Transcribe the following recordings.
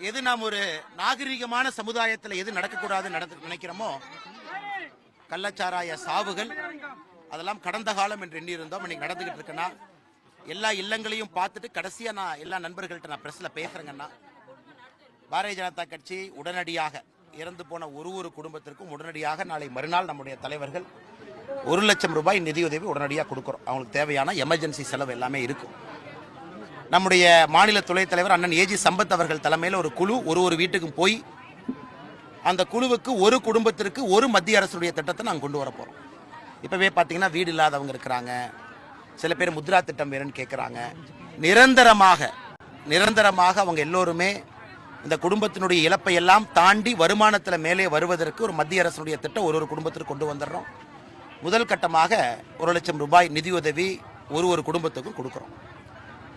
எது நாம் ஒரு நாகரிகமான சமுதாயத்தில் எது நடக்கக்கூடாதுன்னு நடந்து நினைக்கிறோமோ கள்ளச்சாராய சாவுகள் அதெல்லாம் கடந்த காலம் என்று எண்ணியிருந்தோம். இன்னைக்கு நடந்துகிட்டு இருக்கேன்னா எல்லா இல்லங்களையும் பார்த்துட்டு கடைசியாக நான் எல்லா நண்பர்கள்ட்ட நான் பிரஸ்ல பேசுகிறேங்கன்னா பாரதிய ஜனதா கட்சி உடனடியாக இறந்து போன ஒரு ஒரு குடும்பத்திற்கும் உடனடியாக நாளை மறுநாள் நம்முடைய தலைவர்கள் ஒரு லட்சம் ரூபாய் நிதியுதவி உடனடியாக கொடுக்குறோம். அவங்களுக்கு தேவையான எமர்ஜென்சி செலவு எல்லாமே இருக்கும். நம்முடைய மாநில துணைத் தலைவர் அண்ணன் ஏஜி சம்பத் அவர்கள் தலைமையில் ஒரு குழு ஒரு ஒரு வீட்டுக்கும் போய் அந்த குழுவுக்கு ஒரு குடும்பத்திற்கு ஒரு மத்திய அரசுடைய திட்டத்தை நாங்கள் கொண்டு வர போகிறோம் இப்போவே பார்த்தீங்கன்னா வீடு இல்லாதவங்க இருக்கிறாங்க. சில பேர் முத்ரா திட்டம் வேணும்னு கேட்குறாங்க நிரந்தரமாக நிரந்தரமாக அவங்க எல்லோருமே இந்த குடும்பத்தினுடைய இழப்பை எல்லாம் தாண்டி வருமானத்தில் மேலே வருவதற்கு ஒரு மத்திய அரசுடைய திட்டம் ஒரு ஒரு குடும்பத்திற்கு கொண்டு வந்துடுறோம். முதல் கட்டமாக ஒரு லட்சம் ரூபாய் நிதியுதவி ஒரு ஒரு குடும்பத்துக்கும் கொடுக்குறோம்.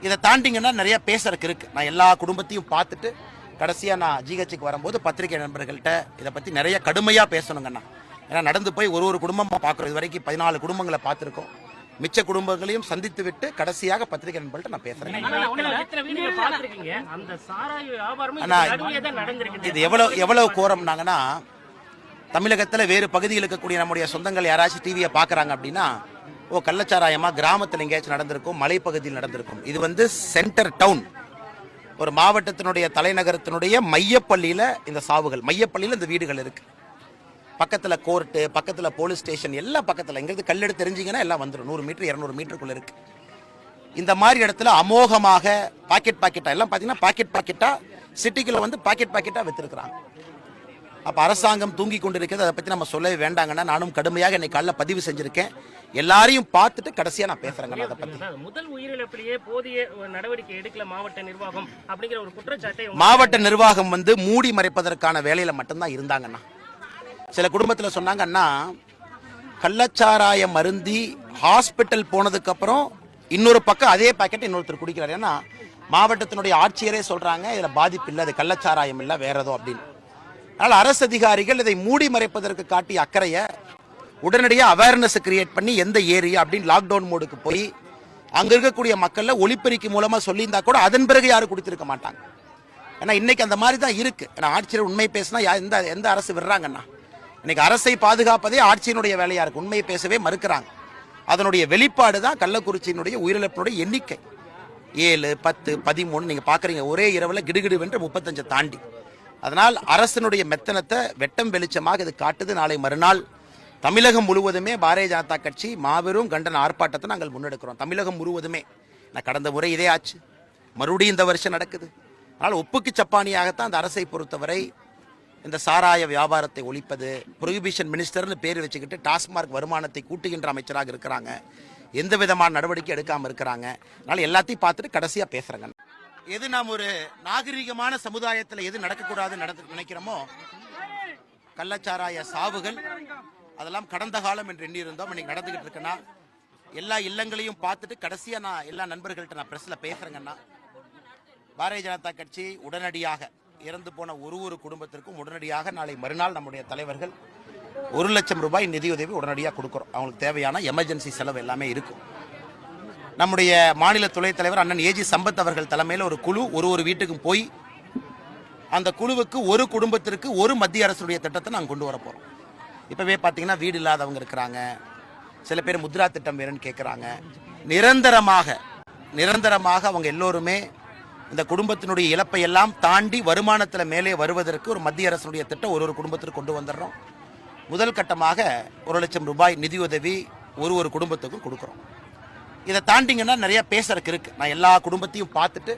இதை தாண்டிங்கன்னா நிறைய பேசுறதுக்கு இருக்கு. நான் எல்லா குடும்பத்தையும் பார்த்துட்டு கடைசியா நான் ஜிஹெச்சுக்கு வரும்போது பத்திரிகை நண்பர்கள்ட்ட இதை பத்தி நிறைய கடுமையா பேசணுங்கண்ணா ஏன்னா நடந்து போய் ஒரு ஒரு குடும்பமா பார்க்குறோம். இது வரைக்கும் பதினாலு குடும்பங்களை பார்த்துருக்கோம். மிச்ச குடும்பங்களையும் சந்தித்து விட்டு கடைசியாக பத்திரிகை நண்பர்கள்ட்ட நான் பேசுறேன். இது எவ்வளவு எவ்வளவு கோரம்னாங்கன்னா தமிழகத்தில் வேறு பகுதியில் இருக்கக்கூடிய நம்முடைய சொந்தங்கள் யாராச்சும் டிவியை பார்க்குறாங்க அப்படின்னா ஓ கள்ளச்சாராயமா? கிராமத்தில் எங்கேயாச்சும் நடந்திருக்கும் மலைப்பகுதியில் நடந்திருக்கும். இது வந்து சென்டர் டவுன் ஒரு மாவட்டத்தினுடைய தலைநகரத்தினுடைய மையப்பள்ளியில் இந்த சாவுகள் மையப்பள்ளியில் இந்த வீடுகள் இருக்கு. பக்கத்தில் கோர்ட்டு பக்கத்தில் போலீஸ் ஸ்டேஷன் எல்லாம் பக்கத்தில். எங்கிறது கல்லெடுத்து தெரிஞ்சிங்கன்னா எல்லாம் வந்துடும் நூறு மீட்டர் இரநூறு மீட்டருக்குள்ளே இருக்கு. இந்த மாதிரி இடத்துல அமோகமாக பாக்கெட் பாக்கெட்டாக எல்லாம் பார்த்தீங்கன்னா பாக்கெட் பாக்கெட்டாக சிட்டிக்குள்ளே வந்து பாக்கெட் பாக்கெட்டாக விற்றுருக்குறாங்க அப்ப அரசாங்கம் தூங்கி கொண்டிருக்கிறது அதை பத்தி நம்ம சொல்லவே வேண்டாங்கன்னா நானும் கடுமையாக இன்னைக்கு காலைல பதிவு செஞ்சிருக்கேன். எல்லாரையும் பார்த்துட்டு கடைசியா நான் பேசுறேங்க அதை அதாவது முதல் உயிரிழப்பிலேயே போதிய நடவடிக்கை எடுக்கல மாவட்ட நிர்வாகம் அப்படிங்கிற ஒரு குற்றச்சாட்டை மாவட்ட நிர்வாகம் வந்து மூடி மறைப்பதற்கான வேலையில மட்டும்தான் இருந்தாங்கண்ணா. சில குடும்பத்துல சொன்னாங்க அண்ணா கள்ளச்சாராயம் மருந்தி ஹாஸ்பிட்டல் போனதுக்கு அப்புறம் இன்னொரு பக்கம் அதே பாக்கெட் இன்னொருத்தர் குடிக்கிறார். ஏன்னா மாவட்டத்தினுடைய ஆட்சியரே சொல்றாங்க இதுல பாதிப்பு இல்லை அது கள்ளச்சாராயம் இல்லை வேற ஏதோ அப்படின்னு. அதனால் அரசு அதிகாரிகள் இதை மூடி மறைப்பதற்கு காட்டிய அக்கறையை உடனடியாக அவேர்னஸ் கிரியேட் பண்ணி எந்த ஏரியா அப்படின்னு லாக்டவுன் மோடுக்கு போய் அங்கே இருக்கக்கூடிய மக்களில் ஒளிப்பெருக்கி மூலமாக சொல்லியிருந்தா கூட அதன் பிறகு யாரும் கொடுத்துருக்க மாட்டாங்க. ஏன்னா இன்னைக்கு அந்த மாதிரி தான் இருக்கு. ஏன்னா ஆட்சியர் உண்மை பேசினா எந்த எந்த அரசு விடுறாங்கன்னா? இன்னைக்கு அரசை பாதுகாப்பதே ஆட்சியினுடைய வேலையா இருக்கு. உண்மையை பேசவே மறுக்கிறாங்க. அதனுடைய வெளிப்பாடு தான் கள்ளக்குறிச்சியினுடைய உயிரிழப்பினுடைய எண்ணிக்கை. ஏழு பத்து பதிமூணு நீங்க பாக்குறீங்க. ஒரே இரவுல கிடுகிடுவென்று முப்பத்தஞ்சை தாண்டி. அதனால் அரசனுடைய மெத்தனத்தை வெட்டம் வெளிச்சமாக இது காட்டுது. நாளை மறுநாள் தமிழகம் முழுவதுமே பாரதிய ஜனதா கட்சி மாபெரும் கண்டன ஆர்ப்பாட்டத்தை நாங்கள் முன்னெடுக்கிறோம். தமிழகம் முழுவதுமே. நான் கடந்த முறை இதே ஆச்சு. மறுபடியும் இந்த வருஷம் நடக்குது. அதனால் ஒப்புக்கு சப்பானியாகத்தான் அந்த அரசை பொறுத்தவரை இந்த சாராய வியாபாரத்தை ஒழிப்பது ப்ரொஹிபிஷன் மினிஸ்டர்னு பேர் வச்சுக்கிட்டு டாஸ்மார்க் வருமானத்தை கூட்டுகின்ற அமைச்சராக இருக்கிறாங்க. எந்த விதமான நடவடிக்கை எடுக்காமல் இருக்கிறாங்க. அதனால் எல்லாத்தையும் பார்த்துட்டு கடைசியாக பேசுகிறேங்க எது நாம் ஒரு நாகரிகமான சமுதாயத்தில் எது நடக்கக்கூடாதுன்னு நடந்து நினைக்கிறோமோ கள்ளச்சாராய சாவுகள் அதெல்லாம் கடந்த காலம் என்று எண்ணியிருந்தோம். இன்னைக்கு நடந்துகிட்டு இருக்கேன்னா எல்லா இல்லங்களையும் பார்த்துட்டு கடைசியாக நான் எல்லா நண்பர்கள்ட்ட நான் பிரஸ்ல பேசுகிறேங்கன்னா பாரதிய ஜனதா கட்சி உடனடியாக இறந்து போன ஒரு ஒரு குடும்பத்திற்கும் உடனடியாக நாளை மறுநாள் நம்முடைய தலைவர்கள் ஒரு லட்சம் ரூபாய் நிதியுதவி உடனடியாக கொடுக்குறோம். அவங்களுக்கு தேவையான எமர்ஜென்சி செலவு எல்லாமே இருக்கும். நம்முடைய மாநில துணைத் தலைவர் அண்ணன் ஏஜி சம்பத் அவர்கள் தலைமையில் ஒரு குழு ஒரு ஒரு வீட்டுக்கும் போய் அந்த குழுவுக்கு ஒரு குடும்பத்திற்கு ஒரு மத்திய அரசுடைய திட்டத்தை நாங்கள் கொண்டு வர போகிறோம் இப்போவே பார்த்தீங்கன்னா வீடு இல்லாதவங்க இருக்கிறாங்க. சில பேர் முத்ரா திட்டம் வேணும்னு கேட்குறாங்க நிரந்தரமாக நிரந்தரமாக அவங்க எல்லோருமே இந்த குடும்பத்தினுடைய இழப்பை எல்லாம் தாண்டி வருமானத்தில் மேலே வருவதற்கு ஒரு மத்திய அரசுடைய திட்டம் ஒரு ஒரு குடும்பத்திற்கு கொண்டு வந்துடுறோம். முதல் கட்டமாக ஒரு லட்சம் ரூபாய் நிதியுதவி ஒரு ஒரு குடும்பத்துக்கும் கொடுக்குறோம். இதை தாண்டிங்கன்னா நிறைய பேசுறதுக்கு இருக்கு. நான் எல்லா குடும்பத்தையும் பார்த்துட்டு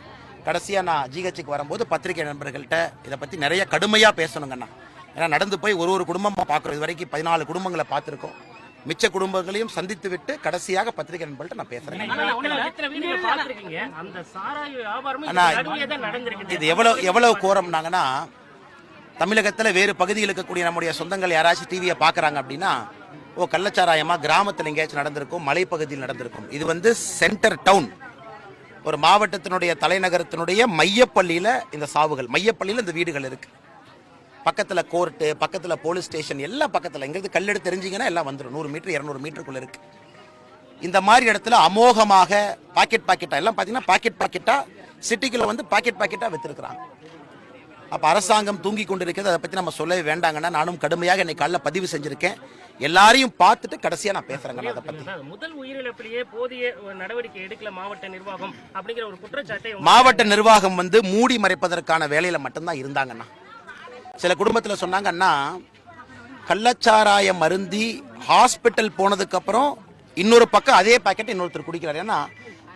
கடைசியா நான் ஜிஹெச்சுக்கு வரும்போது பத்திரிகை நண்பர்கள்ட்ட இதை பத்தி நிறைய கடுமையா பேசணுங்கண்ணா ஏன்னா நடந்து போய் ஒரு ஒரு குடும்பமா பார்க்குறோம். இது வரைக்கும் பதினாலு குடும்பங்களை பார்த்துருக்கோம். மிச்ச குடும்பங்களையும் சந்தித்து விட்டு கடைசியாக பத்திரிகை நண்பர்கள்ட்ட நான் பேசுறேன். இது எவ்வளவு எவ்வளவு கோரம்னாங்கன்னா தமிழகத்தில் வேறு பகுதியில் இருக்கக்கூடிய நம்முடைய சொந்தங்கள் யாராச்சும் டிவியை பார்க்குறாங்க அப்படின்னா ஓ கள்ளச்சாராயமா கிராமத்தில் எங்கேயாச்சும் நடந்திருக்கும் மலைப்பகுதியில் நடந்திருக்கும். இது வந்து சென்டர் டவுன் ஒரு மாவட்டத்தினுடைய தலைநகரத்தினுடைய மையப்பள்ளியில் இந்த சாவுகள் மையப்பள்ளியில் இந்த வீடுகள் இருக்கு. பக்கத்தில் கோர்ட்டு பக்கத்தில் போலீஸ் ஸ்டேஷன் எல்லாம் பக்கத்தில். எங்கிறது கல்லெடுத்து தெரிஞ்சிங்கன்னா எல்லாம் வந்துடும் நூறு மீட்டர் இரநூறு மீட்டருக்குள்ளே இருக்கு. இந்த மாதிரி இடத்துல அமோகமாக பாக்கெட் பாக்கெட்டாக எல்லாம் பார்த்தீங்கன்னா பாக்கெட் பாக்கெட்டாக சிட்டிக்குள்ளே வந்து பாக்கெட் பாக்கெட்டாக வித்துருக்குறாங்க. அப்ப அரசாங்கம் தூங்கி கொண்டிருக்கிறது அதை பத்தி நம்ம சொல்லவே வேண்டாங்கன்னா நானும் கடுமையாக இன்னைக்கு காலைல பதிவு செஞ்சிருக்கேன். எல்லாரையும் பார்த்துட்டு கடைசியா நான் பேசுறேங்க அதை சார், முதல் உயிரிழப்பிலேயே போதிய நடவடிக்கை எடுக்கல மாவட்ட நிர்வாகம் அப்படிங்கிற ஒரு குற்றச்சாட்டை மாவட்ட நிர்வாகம் வந்து மூடி மறைப்பதற்கான வேலையில மட்டும்தான் இருந்தாங்கண்ணா. சில குடும்பத்துல சொன்னாங்க அண்ணா கள்ளச்சாராயம் மருந்தி ஹாஸ்பிட்டல் போனதுக்கு அப்புறம் இன்னொரு பக்கம் அதே பாக்கெட் இன்னொருத்தர் குடிக்கிறார். ஏன்னா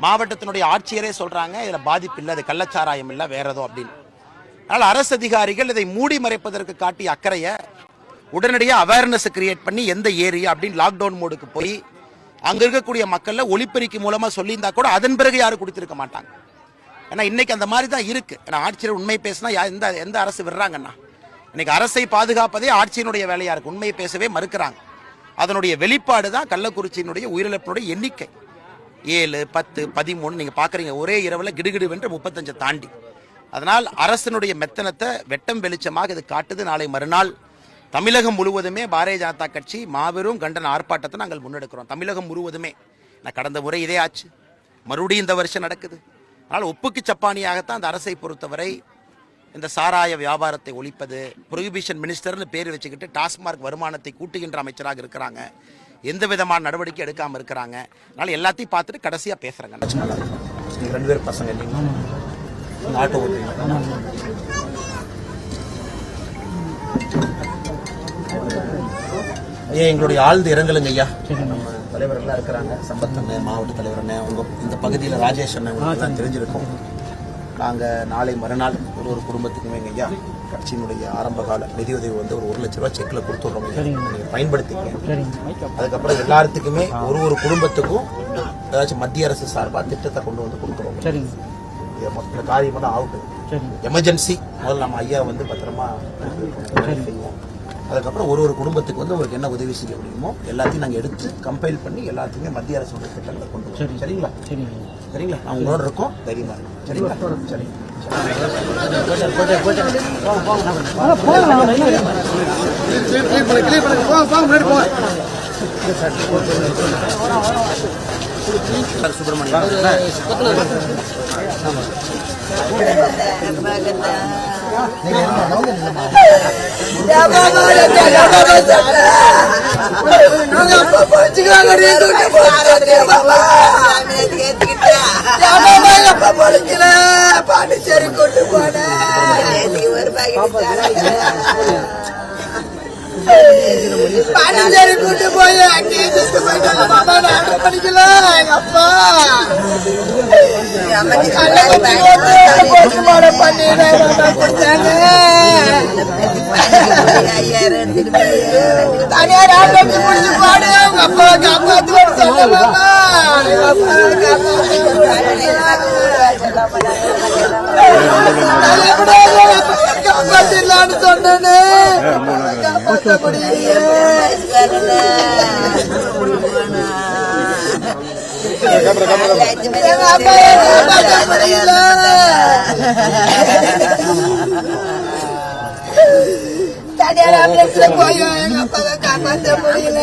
மாவட்டத்தினுடைய ஆட்சியரே சொல்றாங்க இதுல பாதிப்பு இல்லை அது கள்ளச்சாராயம் இல்லை வேற ஏதோ அப்படின்னு. அதனால் அரசு அதிகாரிகள் இதை மூடி மறைப்பதற்கு காட்டிய அக்கறையை உடனடியாக அவேர்னஸ் கிரியேட் பண்ணி எந்த ஏரியா அப்படின்னு லாக்டவுன் மோடுக்கு போய் அங்கே இருக்கக்கூடிய மக்களில் ஒளிப்பெருக்கி மூலமாக சொல்லியிருந்தா கூட அதன் பிறகு யாரும் கொடுத்துருக்க மாட்டாங்க. ஏன்னா இன்னைக்கு அந்த மாதிரி தான் இருக்கு. ஏன்னா ஆட்சியர் உண்மை பேசினா எந்த எந்த அரசு விடுறாங்கண்ணா இன்னைக்கு அரசை பாதுகாப்பதே ஆட்சியினுடைய வேலையாக இருக்கு. உண்மையை பேசவே மறுக்கிறாங்க. அதனுடைய வெளிப்பாடு தான் கள்ளக்குறிச்சியினுடைய உயிரிழப்பினுடைய எண்ணிக்கை. ஏழு பத்து பதிமூணு நீங்கள் பார்க்குறீங்க ஒரே இரவில் கிடுகிடுவென்று முப்பத்தஞ்சை தாண்டி. அதனால் அரசனுடைய மெத்தனத்தை வெட்டம் வெளிச்சமாக இது காட்டுது. நாளை மறுநாள் தமிழகம் முழுவதுமே பாரதிய ஜனதா கட்சி மாபெரும் கண்டன ஆர்ப்பாட்டத்தை நாங்கள் முன்னெடுக்கிறோம். தமிழகம் முழுவதுமே. நான் கடந்த முறை இதே ஆச்சு. மறுபடியும் இந்த வருஷம் நடக்குது. அதனால் ஒப்புக்கு சப்பானியாகத்தான் அந்த அரசை பொறுத்தவரை இந்த சாராய வியாபாரத்தை ஒழிப்பது ப்ரொஹிபிஷன் மினிஸ்டர்னு பேர் வச்சுக்கிட்டு டாஸ்மார்க் வருமானத்தை கூட்டுகின்ற அமைச்சராக இருக்கிறாங்க. எந்த விதமான நடவடிக்கை எடுக்காமல் இருக்கிறாங்க. அதனால் எல்லாத்தையும் பார்த்துட்டு கடைசியாக பேசுகிறாங்க ரெண்டு பேரும் பசங்க இல்லைங்களா ஆட்டோ ஐயா எங்களுடைய ஆழ்ந்த இரங்கலுங்க ஐயா. தலைவர்கள்லாம் இருக்கிறாங்க. சம்பத் அண்ணன் மாவட்ட தலைவர் அண்ணன் உங்க இந்த பகுதியில் ராஜேஷ் அண்ணன் உங்களுக்கு தெரிஞ்சிருக்கும். நாங்க நாளை மறுநாள் ஒரு ஒரு குடும்பத்துக்குமே ஐயா கட்சியினுடைய ஆரம்ப கால நிதியுதவி வந்து ஒரு ஒரு லட்ச ரூபாய் செக்ல கொடுத்துடுறோம் ஐயா. நீங்க பயன்படுத்திக்க அதுக்கப்புறம் எல்லாத்துக்குமே ஒரு ஒரு குடும்பத்துக்கும் ஏதாச்சும் மத்திய அரசு சார்பா திட்டத்தை கொண்டு வந்து கொடுக்குறோம் மொத்த காரியம் தான் ஆகட்டும் எமர்ஜென்சி முதல்ல நம்ம ஐயா வந்து பத்திரமா செய்வோம். அதுக்கப்புறம் ஒரு ஒரு குடும்பத்துக்கு வந்து உங்களுக்கு என்ன உதவி செய்ய முடியுமோ எல்லாத்தையும் நாங்கள் எடுத்து கம்பைல் பண்ணி எல்லாத்தையுமே மத்திய அரசோட திட்டங்களை கொண்டு வரோம். சரிங்களா? சரிங்களா? நான் உங்களோட இருக்கோம். தைரியமா இருக்கும் சரிங்களா? சரி. சார். சுப்பிரமணியம். பாண்டிச்சேரி கொண்டு பாண்டிச்சேரி கூட்டு போய் அங்கேயே செத்து போயிட்டாங்க மாமா நான் எங்க அப்பா. தனியார் ஆட்டோக்கு முடிச்சு பாடு உங்க காப்பாத்து தனியார் ஆம்புலன்ஸ்ல போய் எங்க அப்பாவை காப்பாற்ற முடியல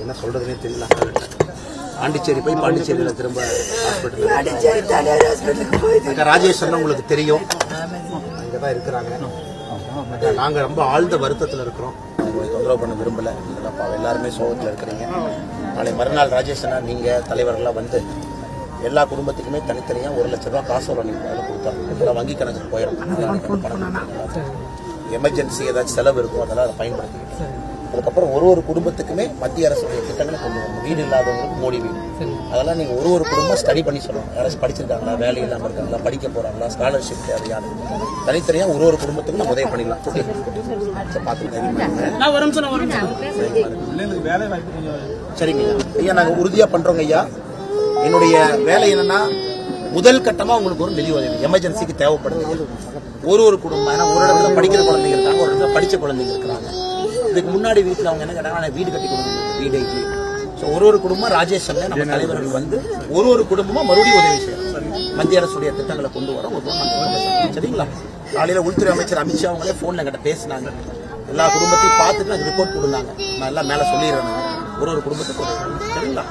என்ன சொல்றதுன்னே தெரியல பாண்டிச்சேரி போய் பாண்டிச்சேரியில திரும்ப ஹாஸ்பிட்டல் பாண்டிச்சேரி தனியார் ஹாஸ்பிட்டலுக்கு போய் அக்கா ராஜேஷ் சொன்னா உங்களுக்கு தெரியும். இங்க தான் இருக்கிறாங்க. அக்கா, நாங்க ரொம்ப ஆழ்ந்த வருத்தத்துல இருக்கிறோம். உங்களை தொந்தரவு பண்ண விரும்பல. எல்லாருமே சோகத்துல இருக்கிறீங்க. நாளை மறுநாள் ராஜேஷ் அண்ணா நீங்க தலைவர்கள்லாம் வந்து எல்லா குடும்பத்துக்குமே தனித்தனியா ஒரு லட்ச ரூபாய் காசு வர நீங்க அதில் கொடுத்தாங்க இதெல்லாம் வங்கி கணக்குக்கு போயிடும். எமர்ஜென்சி ஏதாச்சும் செலவு இருக்கும். அதெல்லாம் அதை பயன்படுத்திக்கிட்டு. அதுக்கப்புறம் ஒரு ஒரு குடும்பத்துக்குமே மத்திய அரசுடைய திட்டங்களை கொண்டு வரணும். வீடு இல்லாதவங்களுக்கு மோடி வீடு. அதெல்லாம் நீங்க ஒரு ஒரு குடும்பம் ஸ்டடி பண்ணி சொல்லணும். யாராச்சும் படிச்சிருக்காங்களா? வேலை இல்லாம இருக்காங்களா? படிக்க போறாங்களா? ஸ்காலர்ஷிப் தேவையான தனித்தனியா ஒரு ஒரு குடும்பத்துக்கும் நம்ம உதவி பண்ணிடலாம் பார்த்து. சரிங்க ஐயா. ஐயா நாங்க உறுதியா பண்றோங்க ஐயா. என்னுடைய வேலை என்னன்னா முதல் கட்டமா உங்களுக்கு ஒரு நிதி உதவி எமர்ஜென்சிக்கு தேவைப்படுது ஒரு ஒரு குடும்பம் ஏன்னா ஒரு இடத்துல படிக்கிற குழந்தைங்க இருக்காங்க ஒரு இடத்துல படிச்ச குழந்தைங்க இருக்கிறாங்க. இதுக்கு முன்னாடி வீட்டுல அவங்க என்ன கேட்டாங்க "நான் வீடு கட்டி கொடுங்க வீடு ஸோ ஒரு ஒரு குடும்பம் ராஜேஷ் நம்ம தலைவர்கள் வந்து ஒரு ஒரு குடும்பமா மறுபடியும் உதவி செய்யணும் மத்திய அரசுடைய திட்டங்களை கொண்டு வர ஒரு. சரிங்களா? காலையில உள்துறை அமைச்சர் அமித்ஷா அவங்களே போன்ல என்கிட்ட பேசினாங்க. எல்லா குடும்பத்தையும் பார்த்துட்டு எனக்கு ரிப்போர்ட் கொடுங்க நான் எல்லாம் மேலே சொல்லிடுறேன். ஒரு ஒரு குடும்பத்துக்கு ஒரு- சரிங்களா?